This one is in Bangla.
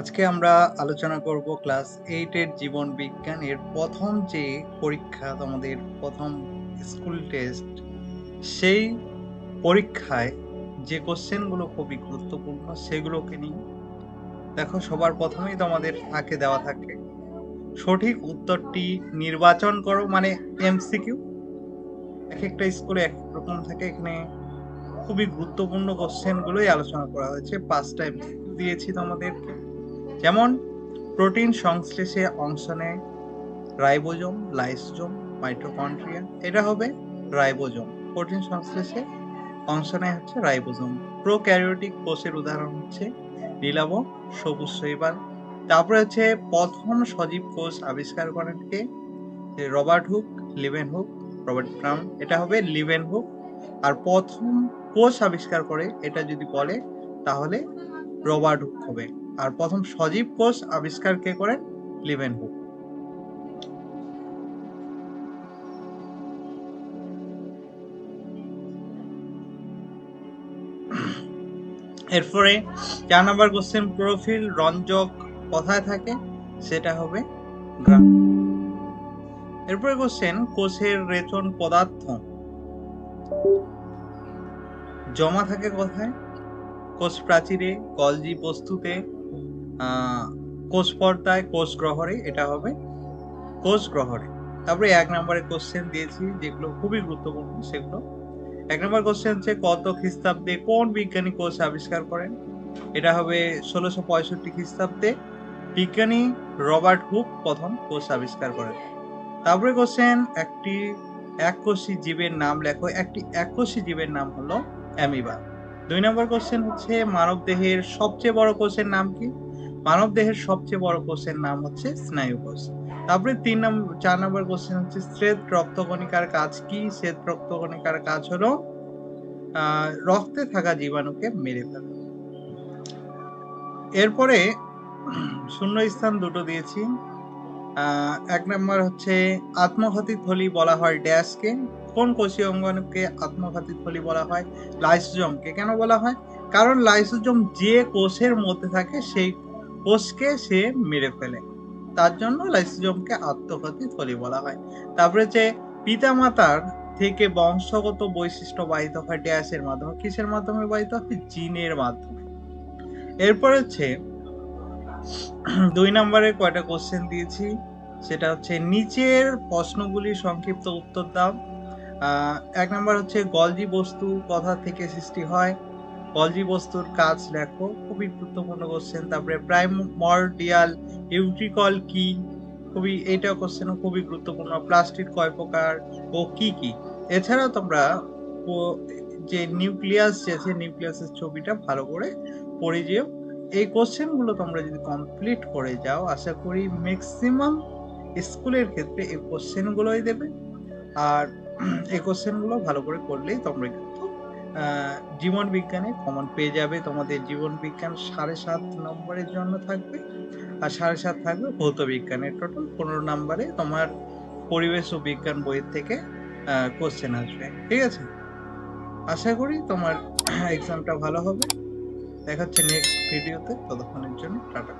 আজকে আমরা আলোচনা করব ক্লাস এইটের জীবন বিজ্ঞানের প্রথম যে পরীক্ষা, তোমাদের প্রথম স্কুল টেস্ট সেই পরীক্ষায় যে কোশ্চেনগুলো খুবই গুরুত্বপূর্ণ, সেগুলোকে নিয়ে দেখো সবার প্রথমেই তোমাদের আঁকে দেওয়া থাকে। সঠিক উত্তরটি নির্বাচন করো মানে এমসিকিউ এক একটা স্কুলে এক রকম থাকে, এখানে খুবই গুরুত্বপূর্ণ কোশ্চেনগুলোই আলোচনা করা হয়েছে। পাঁচটা এমসিকিউ দিয়েছি তোমাদেরকে যেমন, প্রোটিন সংশ্লেষে অংশ নেয় রাইবোজোম, লাইসোজোম, মাইটোকন্ড্রিয়া, এটা হবে রাইবোজোম। প্রোটিন সংশ্লেষে অংশ নেয় হচ্ছে রাইবোজোম। প্রোক্যারিওটিক কোষের উদাহরণ হচ্ছে নীলাবন সবুজ শৈবাল। তারপরে হচ্ছে প্রথম সজীব কোষ আবিষ্কার করেন কে? Robert Hooke, Leeuwenhoek, Robert Brown. এটা হবে লিভেন হুক। আর প্রথম কোষ আবিষ্কার করে, এটা যদি বলে, তাহলে রবার্ট হুক হবে। আর প্রথম সজীব কোষ আবিষ্কার কে করেন? লিভেন হুক এরপরে চার নম্বর কোশ্চেন প্রোফিল রঞ্জক কোথায় থাকে? সেটা হবে গ্রাম। এরপরে কোশ্চেন কোষের রেচন পদার্থ। জমা থাকে কোথায়? কোষ প্রাচীরে কলজি বস্তুতে কোষ পর্দায় কোষ গ্রহরে এটা হবে। কোষ গ্রহরে। তারপরে এক নম্বরে কোশ্চেন দিয়েছি, যেগুলো খুবই গুরুত্বপূর্ণ, সেগুলো। এক নম্বর কোশ্চেন হচ্ছে কত খ্রিস্টাব্দে কোন বিজ্ঞানী কোষ আবিষ্কার করেন? এটা হবে ষোলোশো পঁয়ষট্টি খ্রিস্টাব্দে বিজ্ঞানী রবার্ট হুক প্রথম কোষ আবিষ্কার করেন। তারপরে কোশ্চেন একটি এককোষী জীবের নাম লেখো। একটি এককোষী জীবের নাম হলো অ্যামিবা। দুই নম্বর কোশ্চেন হচ্ছে মানব দেহের সবচেয়ে বড় কোষের নাম কি? মানব দেহের সবচেয়ে বড় কোষের নাম হচ্ছে স্নায়ু কোষ তারপরে তিন নম্বর চার নম্বর কোশ্চেন হচ্ছে শ্বেত রক্তকণিকার কাজ কি? শ্বেত রক্তকণিকার কাজ হলো রক্তে থাকা জীবাণুকে মেরে ফেলা। এরপরে শূন্য স্থান দুটো দিয়েছি। এক নম্বর হচ্ছে আত্মঘাতী থলি বলা হয় ড্যাশকে। কোন কোষীয় অঙ্গনকে আত্মঘাতী থলি বলা হয়? লাইসোজোমকে। কেন বলা হয়? কারণ লাইসোজম যে কোষের মধ্যে থাকে, সেই কোষকে সে মেরে ফেলে। তার জন্য লাইসোজোমকে আত্মঘাতী থলি বলা হয়। তারপরে যে পিতামাতার থেকে বংশগত বৈশিষ্ট্য বাহিত হয় ড্যাশের মাধ্যমে। কিসের মাধ্যমে বাহিত হয়? জিনের মাধ্যমে। এরপর হচ্ছে দুই নম্বরে কয়টা কোশ্চেন দিয়েছি। সেটা হচ্ছে নিচের প্রশ্নগুলি সংক্ষিপ্ত উত্তর দাও। এক নম্বর হচ্ছে গলজি বস্তু কথা থেকে সৃষ্টি হয়? গলজি বস্তুর কাজ লেখো খুবই গুরুত্বপূর্ণ কোশ্চেন তারপরে প্রাইমর্ডিয়াল ইউট্রিকল কি? খুবই, এইটা কোশ্চেনও খুবই গুরুত্বপূর্ণ। প্লাস্টিক কয় প্রকার ও কি কি? এছাড়াও তোমরা যে নিউক্লিয়াস যে আছে নিউক্লিয়াসের ছবিটা ভালো করে পড়ে যেও। এই কোশ্চেনগুলো তোমরা যদি কমপ্লিট করে যাও, আশা করি ম্যাক্সিমাম স্কুলের ক্ষেত্রে এই কোশ্চেনগুলোই দেবে। আর এই কোশ্চেনগুলো ভালো করে করলেই তোমরা জীবন বিজ্ঞানে কমন পেয়ে যাবে। তোমাদের জীবন বিজ্ঞান সাড়ে সাত নম্বরের জন্য থাকবে আর সাড়ে সাত থাকবে ভৌত বিজ্ঞানের। টোটাল পনেরো নম্বরে তোমার পরিবেশ ও বিজ্ঞান বইয়ের থেকে কোশ্চেন আসবে। ঠিক আছে? আশা করি তোমার এক্সামটা ভালো হবে। দেখা হচ্ছে নেক্সট ভিডিওতে ততক্ষণের জন্য টাটা।